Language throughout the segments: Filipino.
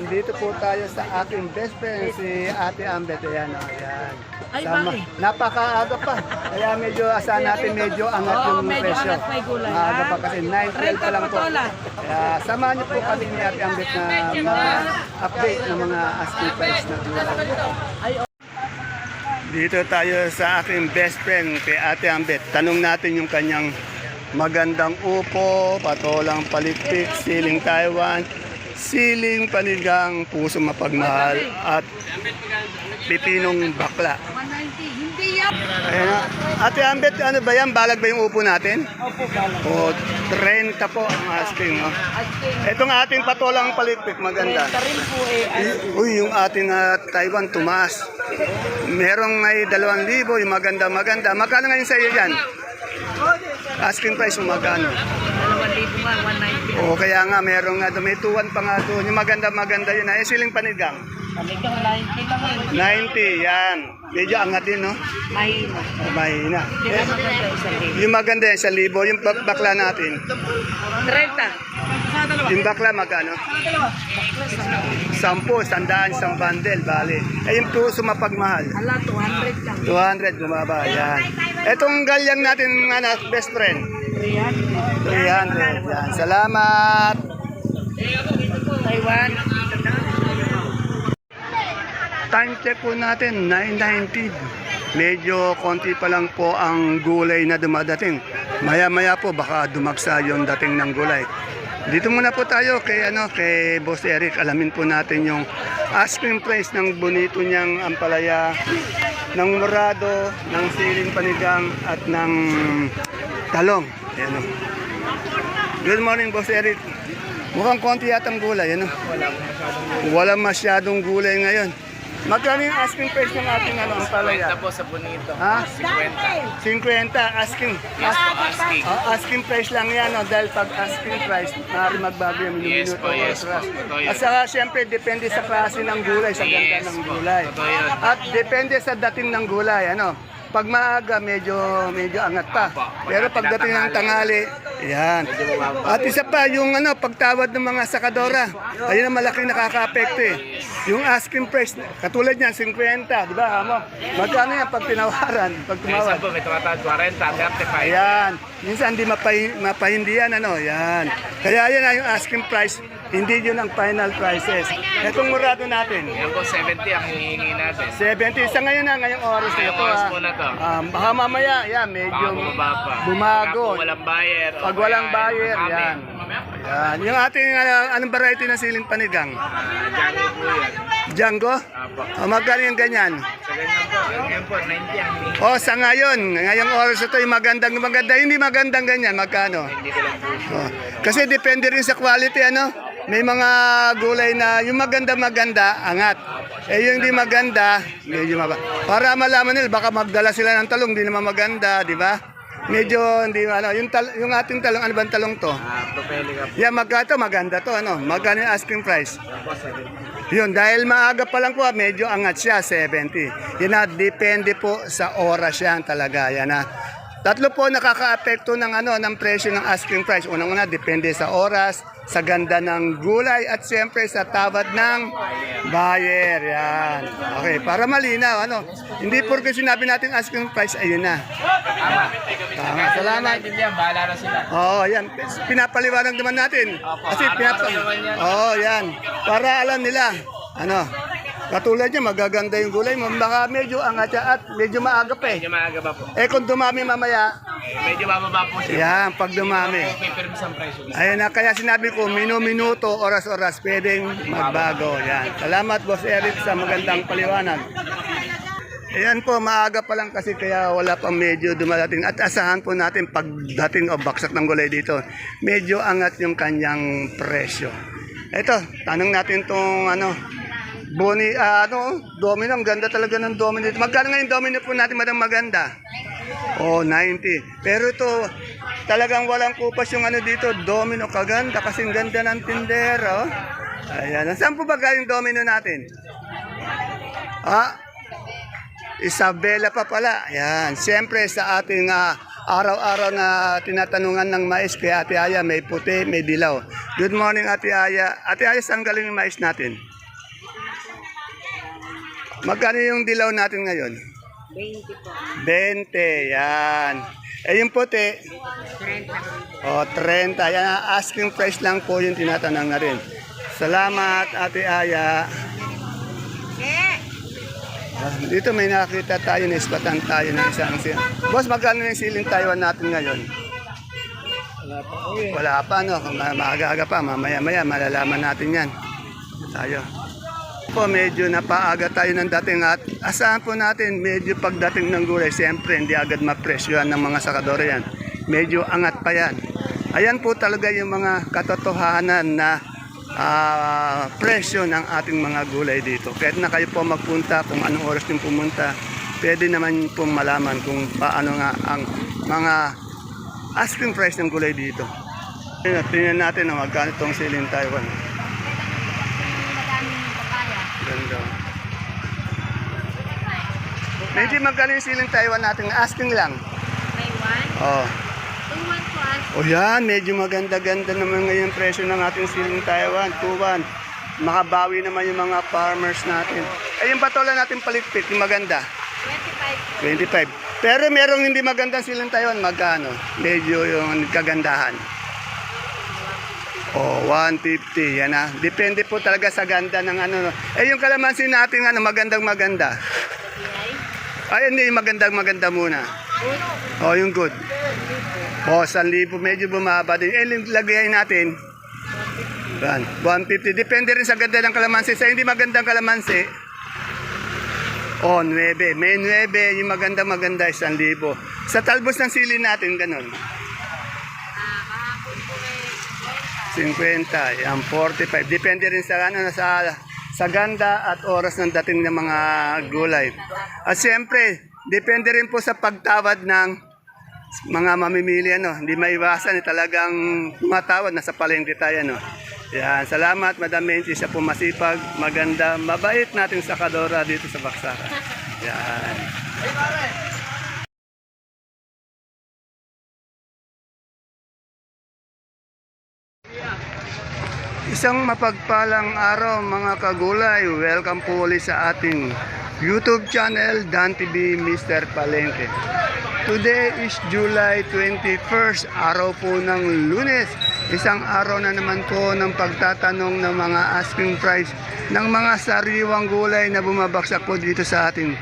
Nandito po tayo sa aking best friend, si Ate Ambet. Ayan, oh, ayan. Ay, Sama- bakit? Napakaaga pa. Kaya medyo asahan natin medyo angat Oo, yung medyo presyo. angat may gulay, Maaga ha? pa kasi 9.12 pa lang po. Renta Kaya samahan niyo po kami ni Ate Ambet na ma-update ng mga asking price na gulay. Dito tayo sa aking best friend kay Ate Ambet. Tanong natin yung kanyang magandang upo, patolang palikpik, siling Taiwan, siling panigang, puso mapagmahal, at pipinong bakla. 190. Hindi yan. Ayan na. Ate Ambet, ano ba yan? Balag ba yung upo natin? Opo, galang. O, 30 po ang asking. No? Itong ating patolang palikpik, maganda. Renta rin po eh. Ano, Uy, yung ating ah, Taiwan, tumaas. Merong may 2,000, yung maganda, maganda. Magkano ngayon sa iyo yan? Asking price magkano? 2,000 nga, 190. O kaya nga, merong nga, doon, may tuwan pa nga doon. Yung maganda, maganda yun. Ay, siling panigang. Talagang 90 lang eh. 90, yan. Medyo angat din, no? Mahina. O, mahina. Eh, na maganda isang libo. yung maganda yan, sa libo. Yung bak- bakla natin. 30. Yung bakla, magkano? Sampo, sandaan, isang bundle, bali. Eh, yung puso mapagmahal. Ala, 200 lang. 200 bumaba, yan. Etong galyang natin, ano, best friend. 300. 300, yan. Salamat. Taiwan. Time check po natin, 9.90. Medyo konti pa lang po ang gulay na dumadating. Maya-maya po baka dumagsa yung dating ng gulay. Dito muna po tayo kay ano kay Boss Eric. Alamin po natin yung asking price ng bonito niyang ampalaya, ng murado, ng siling panigang at ng talong. Ayan o. Good morning, Boss Eric. Mukhang konti yata ang gulay, ano? Wala masyadong gulay ngayon. Magkano yung asking price ng ating ano, ang palaya? 50 po sa bonito. Ha? 50. 50 asking. Yes po, asking. Ah, asking price lang yan, no? dahil pag asking price, maaari magbago yung Yes minuto po, yes po. Totoo yun. At saka, syempre, depende sa klase ng gulay, sa ganda Yes ng po. gulay. Yun. At depende sa dating ng gulay, ano? Pag maaga, medyo medyo angat pa. Pero pagdating ng tanghali, yan. At isa pa, yung ano, pagtawad ng mga sakadora, ayun ang malaking nakaka-apekto eh. Yung asking price, katulad niyan, 50, di ba? Amo? Magkano yan pag tinawaran? Pag tumawad? Minsan po may tumatawad 40, 35. Ayan. Minsan hindi mapahi, mapahindi yan, ano, yan. Kaya yan na yung asking price, hindi yun ang final prices. Itong murado natin, Yan po, 70 ang hinihingi natin. 70. Sa ngayon na, ngayong oras na Ngayong ito. oras ah. po na to. Um, baka mamaya, yan, Baka medyo bumaba pa. bumago. Baka po walang buyer. Pag walang buyer, yan. Yan. Yung ating, ano, anong variety ng siling panigang? Ah, Django po yan. Django? Apo. O, magkano yung ganyan? Sa ganyan po, ganyan po, 90 ang hinihingi. O, sa ngayon, ngayong oras ito, yung magandang, maganda, hindi magandang ganyan, magkano? Oh. Kasi depende rin sa quality ano. May mga gulay na yung maganda maganda angat. Eh yung hindi maganda, medyo maba. Para malaman nila baka magdala sila ng talong, hindi naman maganda, di ba? Medyo hindi ano, yung tal- yung ating talong ano bang talong to? Ah. Yan magkano maganda to ano? Magkano yung asking price? Yan po, 70. Yun, dahil maaga pa lang po, medyo angat siya, 70. Yan na, depende po sa oras yan talaga. Yan na. Tatlo po nakaka-apekto ng ano ng presyo ng asking price. Unang-una, depende sa oras, sa ganda ng gulay at siyempre sa tawad ng buyer. Yan. Okay, para malinaw ano. Hindi porque sinabi natin asking price ayun na. Tama. Tama. Salamat. Bahala na sila. Oo, oh, yan. Pinapaliwanag naman natin. Kasi pinapa... Oo, oh, yan. Para alam nila. Ano? Katulad niya, magaganda yung gulay mo. Baka medyo angat siya at medyo maaga pa eh. Medyo maaga ba po? Eh kung dumami mamaya, Medyo bababa po siya. yan, pag dumami. Ayun na, kaya sinabi ko, minu-minuto, oras-oras, pwedeng magbago. Yan. Salamat, Boss Eric, sa magandang paliwanag. Ayan po, maaga pa lang kasi kaya wala pang medyo dumadating. At asahan po natin pagdating o baksak ng gulay dito, medyo angat yung kanyang presyo. Ito, tanong natin tong ano, Boni, ah, ano, domino, ang ganda talaga ng domino. Magkano ngayon domino po natin, madang maganda? Oh, 90. Pero ito, talagang walang kupas yung ano dito, domino kaganda kasi ang ganda ng tindero. Ayan. Saan po ba galing domino natin? Ah, Isabela pa pala. Yan. Siyempre sa ating ah, araw-araw na tinatanungan ng mais kay Ate Aya, may puti, may dilaw. Good morning Ate Aya. Ate Aya, saan galing yung mais natin? Magkano yung dilaw natin ngayon? 20 po. 20, yan. Eh yung puti, 30. o 30. Yan, asking price lang po yung tinatanong na rin. Salamat, Ate Aya. Ah, Dito may nakita tayo, naispatan tayo ng isang siya. Boss, magkano yung siling Taiwan natin ngayon? Wala pa, no? Kung ma- maaga-aga pa, mamaya-maya, malalaman natin yan. Tayo. Po, medyo napaaga tayo ng dating at asahan po natin, medyo pagdating ng gulay, siyempre hindi agad mapresyohan ng mga sakadore yan. Medyo angat pa yan. Ayan po talaga yung mga katotohanan na ah, presyo ng ating mga gulay dito. Kahit na kayo po magpunta, kung anong oras yung pumunta, pwede naman pong malaman kung paano nga ang mga asking price ng gulay dito. Tingnan natin na magkano itong siling Taiwan. Ganda. Medyo magkano yung siling Taiwan natin? Asking lang. May 1. Oh. 2 1 po as. O yan, medyo maganda-ganda naman ngayon presyo ng ating siling Taiwan. Tuwan. Makabawi naman yung mga farmers natin. Eh, yung patola natin palikpik, yung maganda. 25 po. 25. Pero merong hindi magandang siling Taiwan, magkano? Medyo yung kagandahan. O, 150. Yan ah. Depende po talaga sa ganda ng ano. no. Eh, yung kalamansi natin, ano, magandang maganda. Ay, hindi, magandang maganda muna. O, yung good. O, 1,000. Medyo bumaba din. Eh, yung lagay natin. Yan, 150. Depende rin sa ganda ng kalamansi. Sa hindi magandang kalamansi, o, 9. May 9. Yung maganda maganda, 1,000. Sa talbos ng sili natin, ganun. 50, yan, 45. Depende rin sa, ano, sa, sa ganda at oras ng dating ng mga gulay. At siyempre, depende rin po sa pagtawad ng mga mamimili. Ano. Hindi maiwasan, eh, talagang tumatawad. Nasa palengke tayo. Ano. Yan, salamat Madam Menchi sa pumasipag, maganda, mabait natin sa Kadora dito sa Baksaka. Yan. Isang mapagpalang araw mga kagulay. Welcome po ulit sa ating YouTube channel Dan TV Mr. Palengke. Today is July 21st, araw po ng lunes. Isang araw na naman po ng pagtatanong ng mga asking price ng mga sariwang gulay na bumabaksak po dito sa ating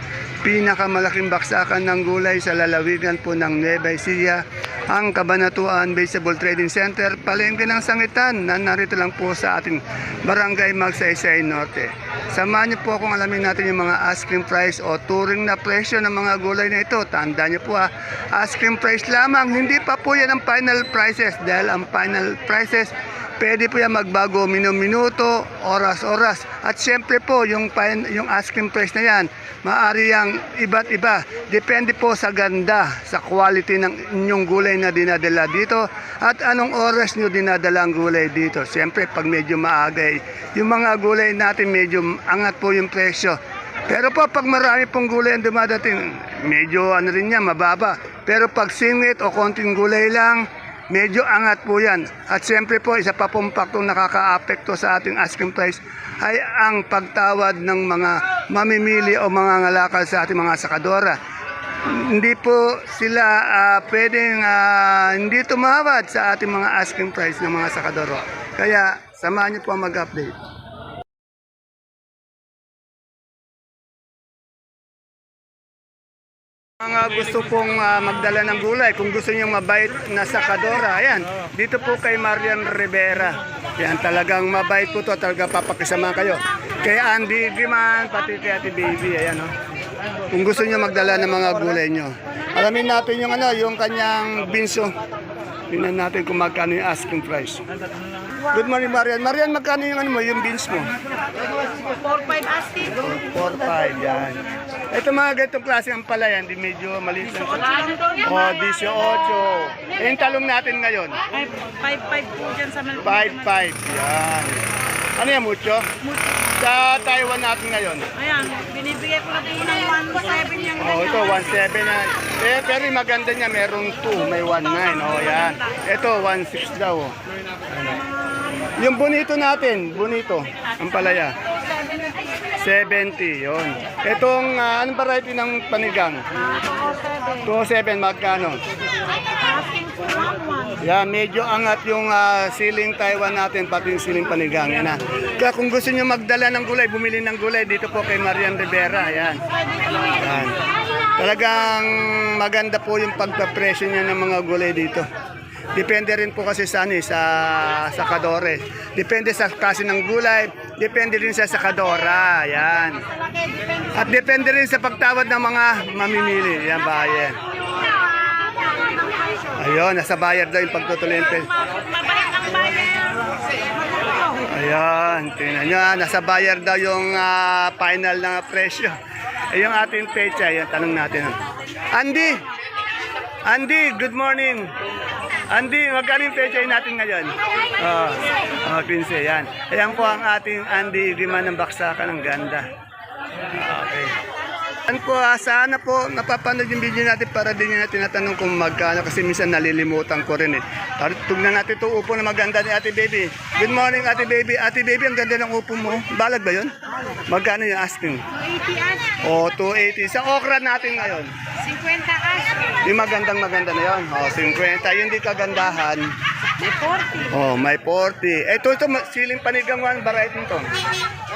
pinakamalaking baksakan ng gulay sa lalawigan po ng Nueva Ecija, ang Kabanatuan Vegetable Trading Center, palengke ng sangitan na narito lang po sa ating Barangay Magsaysay Norte. Samahan niyo po akong alamin natin yung mga asking price o turing na presyo ng mga gulay na ito. Tandaan niyo po ha, asking price lamang, hindi pa po yan ang final prices dahil ang final prices Pwede po yan magbago minuto, oras-oras. At siyempre po, yung, yung asking price na yan, maaari yang iba't iba. Depende po sa ganda, sa quality ng inyong gulay na dinadala dito at anong oras nyo dinadala ang gulay dito. Siyempre, pag medyo maaga, eh, yung mga gulay natin medyo angat po yung presyo. Pero po, pag marami pong gulay ang dumadating, medyo ano rin yan, mababa. Pero pag singit o konting gulay lang, Medyo angat po yan. At siyempre po, isa pa pong paktong nakaka-apekto sa ating asking price ay ang pagtawad ng mga mamimili o mga ngalakal sa ating mga sakadora. Hindi po sila ah, pwedeng ah, hindi tumawad sa ating mga asking price ng mga sakadoro. Kaya samahan niyo po mag-update. Mga gusto pong ah, magdala ng gulay, kung gusto niyo mabait na sakadora, ayan, dito po kay Marian Rivera. Yan, talagang mabait po to, talaga papakisama kayo. Kay Andy Giman, pati kay Ate Baby, ayan oh. Kung gusto niyo magdala ng mga gulay niyo. Alamin natin yung ano, yung kanyang binso. Tingnan natin kung magkano yung asking price. Good morning, Marian. Marian, magkano yung ano mo, yung beans mo? 4 5 asking. 4-5, yan. Ito mga ganitong klase ang palaya, hindi medyo maliit lang. O, 18. Eh, yung talong natin ngayon, 5 5 po dyan sa Malpina. 5-5. Yan. Ano yan, mucho? Sa Taiwan natin ngayon. Ayan, binibigay ko natin ng 1.7 yung Oh, ito 1.7 na. Eh, pero yung maganda niya, merong 2, may 1.9. Oh, yan. Ito 1.6 daw. oh. Ano. Yung bonito natin, bonito, ang palaya. 70, yon. Itong, ah, anong variety ng panigang? 207, magkano? Asking for 1.1. Yan, medyo angat yung ah, siling Taiwan natin, pati yung siling panigang. Yan na. Kaya kung gusto nyo magdala ng gulay, bumili ng gulay dito po kay Marian Rivera. Yan. Yan. Talagang maganda po yung pagpapresyo niya ng mga gulay dito. Depende rin po kasi sa, ano, eh, sa, sa kadore. Depende sa klase ng gulay. Depende rin sa sakadora. Yan. At depende rin sa pagtawad ng mga mamimili. Yan, bayan. Ayun, nasa bayar daw yung pagtutuloy ng. Ayan, tingnan nyo, ah, nasa bayar daw yung ah, final na presyo. Eh, yung ating pecha, yan, tanong natin. Andy! Andy, good morning! Andy, magkano yung pecha natin ngayon? Oh, oh, 15, yan. Ayan po ang ating Andy Diman ng Baksakan, ang ganda. Ano po, ah, sana po napapanood yung video natin para din na tinatanong kung magkano kasi minsan nalilimutan ko rin eh. Tara, Tugnan natin ito upo na maganda ni Ate Baby. Good morning Ate Baby. Ate Baby, ang ganda ng upo mo. Balag ba yun? Magkano yung asking? 80 asking. O, 280. Sa okra natin ngayon. 50 asking. Yung magandang maganda na yun. O, 50. Yung di kagandahan. May 40. O, may 40. Ito, ito, siling panigang one variety nito.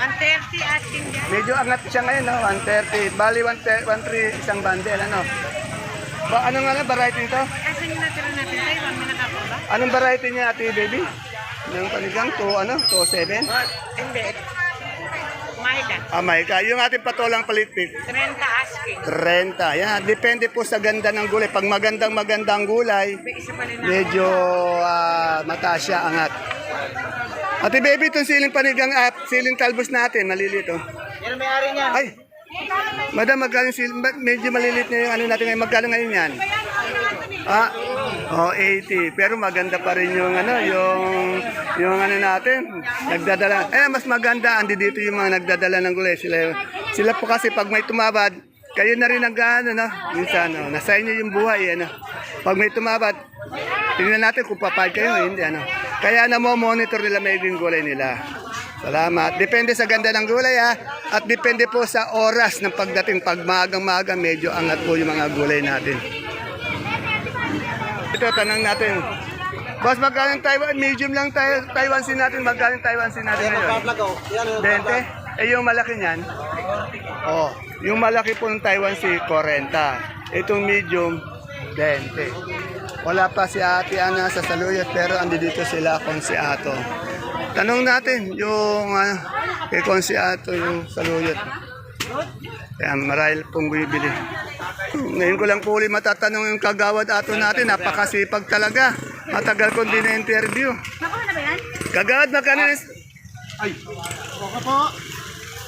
130 asking dyan. Medyo angat siya ngayon, no? 130. Bali, 130 isang bundle, ano? Ba, ano nga na variety nito? Asan yung natira natin? Taiwan, may nakakaba? Anong variety niya, ate baby? Yung panigang, to ano? To 7? Hindi. Mahika. Ah, God. Yung ating patolang palitik, 30 asking. 30. Yan, depende po sa ganda ng gulay. Pag magandang magandang gulay, medyo ah, mataas siya, angat. Ate baby, itong siling panigang, ah, siling talbos natin, malilit oh. Yan may-ari niya. Ay! Madam, magkano siling, medyo malilit na yung ano natin ngayon. Magkano ngayon yan? Ah, oh, 80. Pero maganda pa rin yung ano, yung yung ano natin, nagdadala. Eh, mas maganda andi dito yung mga nagdadala ng gulay. Sila, sila po kasi pag may tumabad, kayo na rin ang ano, no? Minsan, no? nasa inyo yung buhay, ano. Pag may tumabad, tingnan natin kung papayag kayo, hindi, ano. Kaya namo-monitor nila may yung gulay nila. Salamat. Depende sa ganda ng gulay ha. At depende po sa oras ng pagdating. Pag maagang-maaga, medyo angat po yung mga gulay natin. Ito, tanong natin. Boss, magkano Taiwan? Medium lang tayo, Taiwan sin natin. Magkano Taiwan sin natin ngayon? 20? Eh, yung malaki niyan? Oh, yung malaki po ng Taiwan si 40. Itong medium, 20. Wala pa si Ate Ana sa saluyot pero andi dito sila kung si Ato. Tanong natin yung ano, kay Konsiato yung saluyot. Kaya marahil pong bibili. Ngayon ko lang po ulit matatanong yung kagawad ato natin. Napakasipag talaga. Matagal kong din na-interview. Nakuha na ba yan? Kagawad, magkano yung... Ay, po.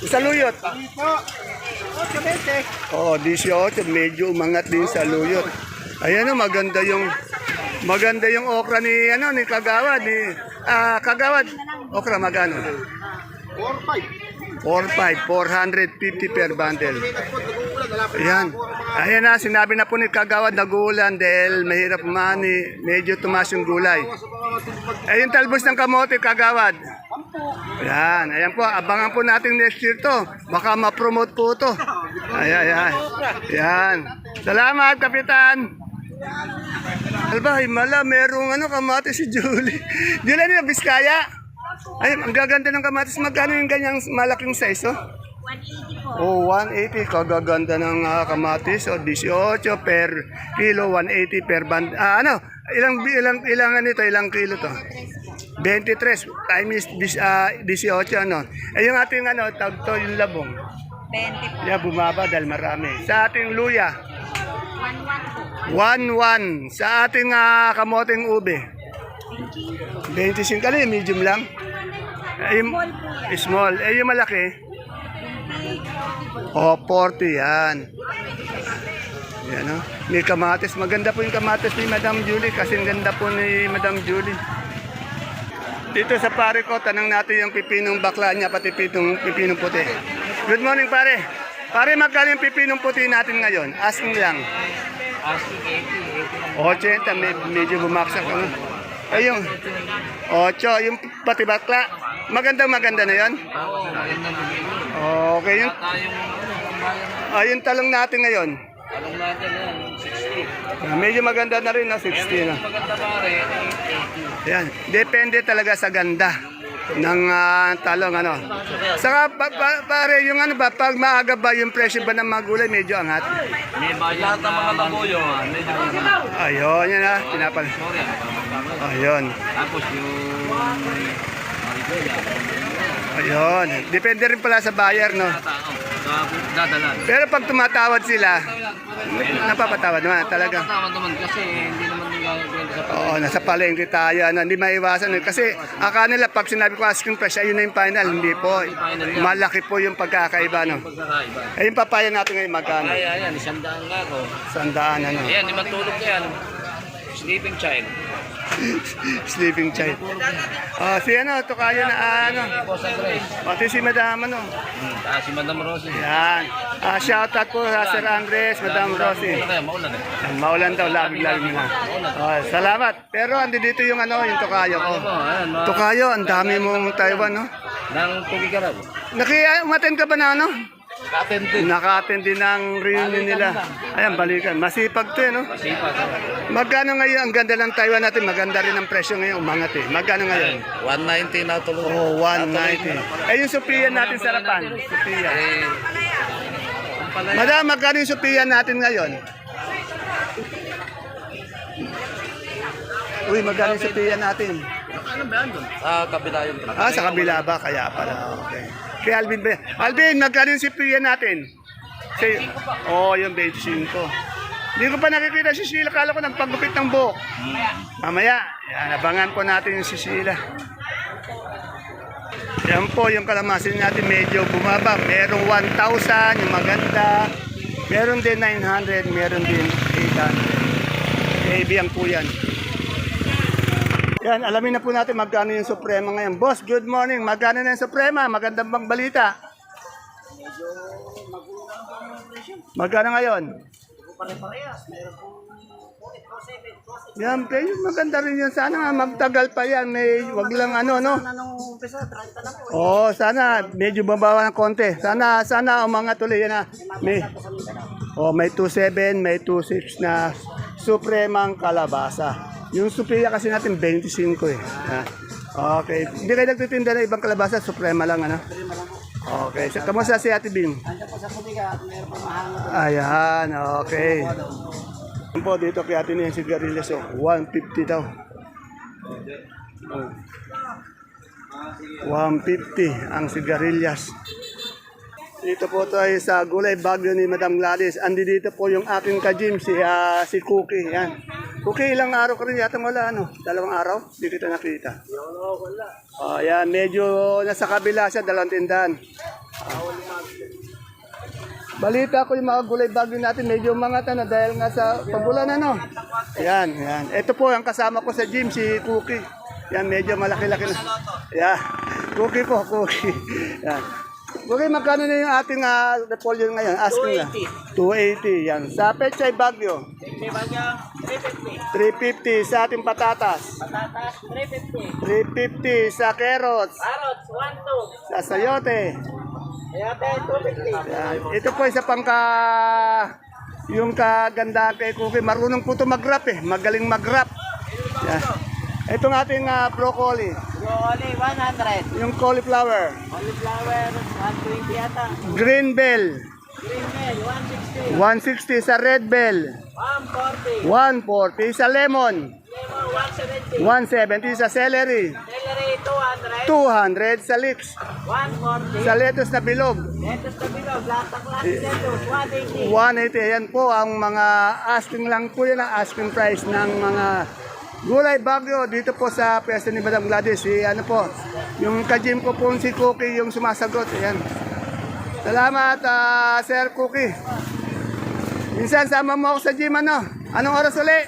Saluyot. Oo, oh, 18. Medyo umangat din sa luyot. Ayan o, maganda yung... Maganda yung okra ni ano ni Kagawad ni ah Kagawad. Okra magano? 45. 45, 450 per bundle. Ayan. Ayan na, sinabi na po ni Kagawad nagulan dahil mahirap mani, medyo tumas yung gulay. Ayun talbos ng kamote, Kagawad. Ayan, ayan po, abangan po natin next year to. Baka ma-promote po to. Ayan, ayan. Ayan. Salamat, Kapitan. Alba, himala, merong ano, kamatis si Julie. Julie, ano yung Biskaya? Ay, ang gaganda ng kamatis. Magkano yung ganyang malaking size, oh? 180 po. Oh, 180. Kagaganda ng ah, kamatis. Oh, 18 per kilo, 180 per band. Ah, ano? Ilang, ilang, ilang ano ito? Ilang kilo to? 23. Time is ah, 18, ano? Eh, yung ating ano, tag to, yung labong. 20 po. Yeah, bumaba dahil marami. Sa ating luya, 1-1 po. 1-1. Sa ating ah, kamoting ube, 25. Ano yung medium lang? Eh, yung, small. Eh, yung malaki? O, oh, 40 yan. Yan o. May kamatis. Maganda po yung kamatis ni Madam Julie kasi ganda po ni Madam Julie. Dito sa pare ko, tanong natin yung pipinong bakla niya, pati pitong, pipinong puti. Good morning, pare. Pare, magkano yung pipinong puti natin ngayon? Asking lang. Asking 80, 80 lang. 80, med- medyo bumaksak. Ano? Ay, yung 8, yung pati bakla. Magandang maganda na yon. Na. Okay, bayan. ah, yung talong natin ngayon. Alam natin na yan, 60. Ah, medyo maganda na rin, no? 60 na. Maganda pare, 80. Yan, depende talaga sa ganda ng ah, talong ano. Saka pa, pa- pare yung ano ba pag maaga ba yung presyo ba ng mga gulay medyo angat. May bayan Lahat ng mga tabuyo, medyo maganda. Ayun yan ah, pinapal. Ah, Ayun. Tapos yung Ayun. Depende rin pala sa buyer no. Tao, dadala. Pero pag tumatawad sila, napapatawad naman talaga. Tama naman kasi hindi naman kwenta sa Oo, nasa palengke tayo, ano, hindi maiwasan. eh. Kasi akala nila pag sinabi ko asking price, ayun na yung final. Hindi po. Malaki po yung pagkakaiba. No? Eh, yung papaya natin ngayon magkano? Kaya yan, isang daan nga ako. Sandaan ano. Ayan, di matulog yan. Sleeping child. Sleeping child. Oh, si ano, tukayo na ano. Boss Andres. Pati si Madam ano. Ah, si Madam Rosie. Yan. Ah, shout out po sa Sir Andres, Madam Rosie. Maulan eh. Maulan daw, labig-labig na. Oh, salamat. Pero andi dito yung ano, yung tukayo ko. Tukayo, ang dami mong Taiwan, no? Nang tugi ka raw. Naki, umaten ka ba na ano? Naka-attend din ng reunion nila. Ayan, balikan. Masipag to, eh, no? Sipa ka. Magkano ngayon? Ang ganda ng Taiwan natin. Maganda rin ang presyo ngayon. Umangat eh. Magkano ngayon? 190 na tuloy. Oh, 190. Eh, yung Sophia natin sarapan. Sophia. Eh, Madam, magkano yung Sophia natin ngayon? Uy, magkano yung Sophia natin? ano ba yan doon? Ah, kabila yun. Ah, sa kabila ba? Kaya pala. Okay. Kay Alvin? Alvin, magkano yung Sophia natin? Say, oh, yung 25. Hindi ko pa nakikita si Sheila. Kala ko nagpagupit ng buhok. Mamaya, yan, abangan po natin yung si Sheila. Yan po, yung kalamasin natin medyo bumaba. Merong 1,000, yung maganda. Meron din 900, meron din 800. Baby ang po yan. Yan, alamin na po natin magkano yung Suprema ngayon. Boss, good morning. Magkano na yung Suprema? Magandang bang balita? Magkano ngayon? Yan, kayo maganda rin yun. Sana nga magtagal pa yan. May, wag lang ano, no? Oo, sana medyo babawa ng konti. Sana, sana umangat ulit yan na. May, oh, may 27, may 26 na supremang kalabasa. Yung suplia kasi natin 25 eh. Ah, Okay. Hindi kayo nagtitinda ng ibang kalabasa, suprema lang ano? Okay. So, kamusta si Ate Bing? Ayan, okay. Yan po dito kay Ate Ning sigarilyas oh, 150 daw. Oh. 150 ang sigarilyas. Dito po tayo sa gulay bagyo ni Madam Gladys. Andi dito po yung aking kajim, si, ah, si Cookie. Yan. Cookie, ilang araw ka rin yata wala, ano? Dalawang araw? Hindi kita nakita. Oh, yan. Medyo nasa kabila siya, dalawang tindahan. Balita ko yung mga gulay bagyo natin, medyo mga na dahil nga sa pagulan ano. Yan, yan. Ito po ang kasama ko sa gym, si Cookie. Yan, medyo malaki-laki na. Yeah. Cookie po, Cookie. Yan. Cookie, magkano na yung ating uh, repolyo ngayon? Asking na. 280. Yan. Sa Pechay Bagyo. 350 sa ating patatas. Patatas, 350. 350 sa carrots. Carrots, 1, Sa sayote. 2. Kaya tayo, 250. Yan. Ito po isa pang ka yung kagandahan kay Cookie. Marunong po ito mag-rap eh. Magaling mag-rap. Yan. Itong ating ah, broccoli. Broccoli, 100. Yung cauliflower. Cauliflower, 120 yata. Green bell. Green bell, 160. 160 sa red bell. 140. 140 sa lemon. Lemon, 170 170. sa celery. Celery, 200 200. sa leeks. 140. Sa lettuce na bilog. Lettuce na bilog, ng klase lettuce, 180. 180. Yan po ang mga asking lang po yan ang asking price ng mga gulay bagyo dito po sa pwesto ni Madam Gladys. Si ano po, yung kajim ko po si Cookie yung sumasagot. Ayan. Salamat, ah, Sir Cookie. Minsan sama mo ako sa gym ano? Anong oras uli?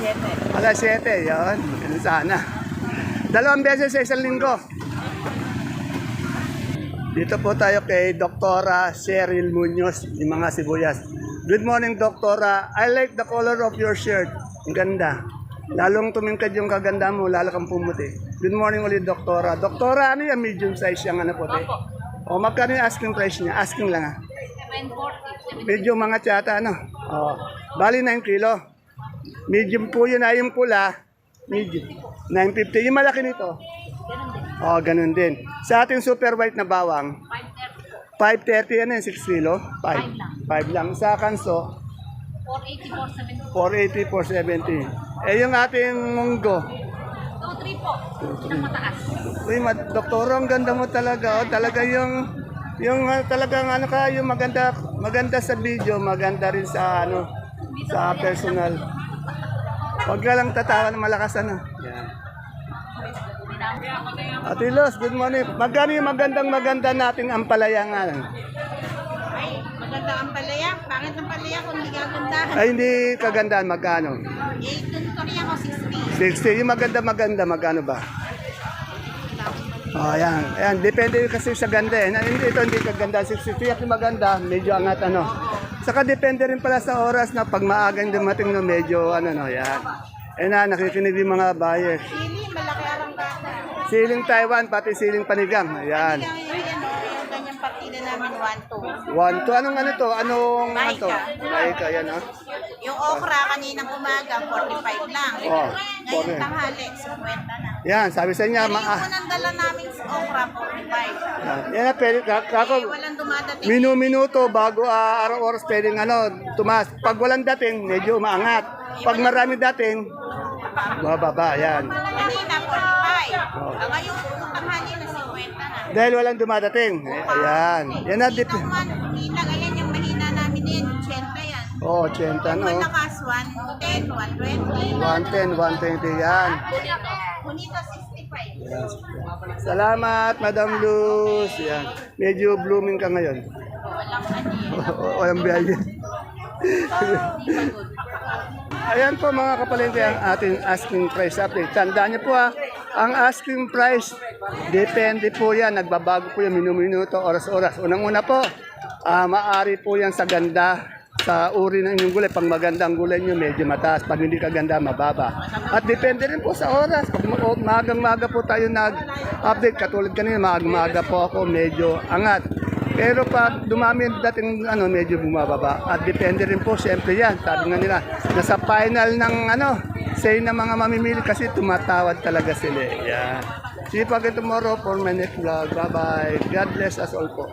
7. Alas 7, yun. Ganun sana. Dalawang beses sa isang linggo. Dito po tayo kay Doktora Cheryl Munoz, yung mga sibuyas. Good morning, Doktora. I like the color of your shirt. Ang ganda. Lalong tumingkad yung kaganda mo, lalo kang pumuti. Good morning ulit, Doktora. Doktora, ano yan? Medium size yung ano puti? O, magkano yung asking price niya? Asking lang ah. Medyo mga tsata, ano? O, bali 9 kilo. Medium po yun, ay yung pula. Medium. 950. Yung malaki nito. Oh, ganun din. Sa ating super white na bawang, 530 ano yun, 6 kilo? 5. 5 lang. Sa kanso, 480, 470. Eh, yung ating munggo. 2-3 po. Ang mataas. Uy, ma- doktor, ang ganda mo talaga. Oh. Talaga yung, yung ah, talagang ano ka, yung maganda, maganda sa video, maganda rin sa ano, sa personal. Huwag ka lang tatawa ng malakas ano. Yan. Ate Los, good morning. Magkano yung magandang maganda nating ampalaya nga? Ay, maganda ang palaya. Pangit ang palaya kung hindi gagandahan. Ay, hindi kagandaan, magkano? Eh, tunturi ako 60. 60. Yung maganda maganda, magkano ba? Oh, ayan. Ayan, depende kasi sa ganda eh. Na- Hindi, ito hindi kaganda. 60 yung maganda, medyo angat ano. Saka depende rin pala sa oras na pag maagang dumating no, medyo ano no, yan. Eh na, nakikinig yung mga buyers. Sili, malaki arang bata. Siling Taiwan, pati siling panigang. Ayan. Kaya ngayon, yan, oh, yung ganyang partida namin 1-2. One, two. Anong ano to? Anong ano to? Maika, yan ah. Yung okra kaninang umaga, 45 lang. Oh, Ngayon 40. tanghali, 50 na. Yan, sabi sa inyo, Pero ma yung unang dala namin sa okra, 45. yan, yan na, pwede, ka- Eh, kako, walang dumadating. minu-minuto bago uh, araw-oras pwedeng ano, tumas. Pag walang dating, medyo umaangat. Pag marami dating, bababa, yan. Kanina, 45. Oh. Ah, ngayon, tanghali na 50 na. Dahil walang dumadating. Ayan. Yan na, dip. Kita ayan yung mahina namin din, 80 yan. Oh, 80 Yung no. malakas, 110, 120. 110, 120 yan. Bonito, 65. Salamat, Madam Luz. Yan. Medyo blooming ka ngayon. Walang ano Walang biyahe. Ayan po mga kapalengke ang ating asking price update. Tandaan niyo po ha, ang asking price, depende po yan. Nagbabago po yan minuminuto, oras-oras. Unang-una po, ah, maari po yan sa ganda sa uri ng inyong gulay. Pag maganda ang gulay nyo, medyo mataas. Pag hindi kaganda, mababa. At depende rin po sa oras. Pag ma- magang-maga po tayo nag-update, katulad kanina, magang-maga po ako, medyo angat. Pero pag dumami dating ano, medyo bumababa. At depende rin po, siyempre yan. Sabi nga nila, nasa final ng ano, say ng mga mamimili kasi tumatawad talaga sila. eh. Yan. See you again tomorrow for my next vlog. Bye-bye. God bless us all po.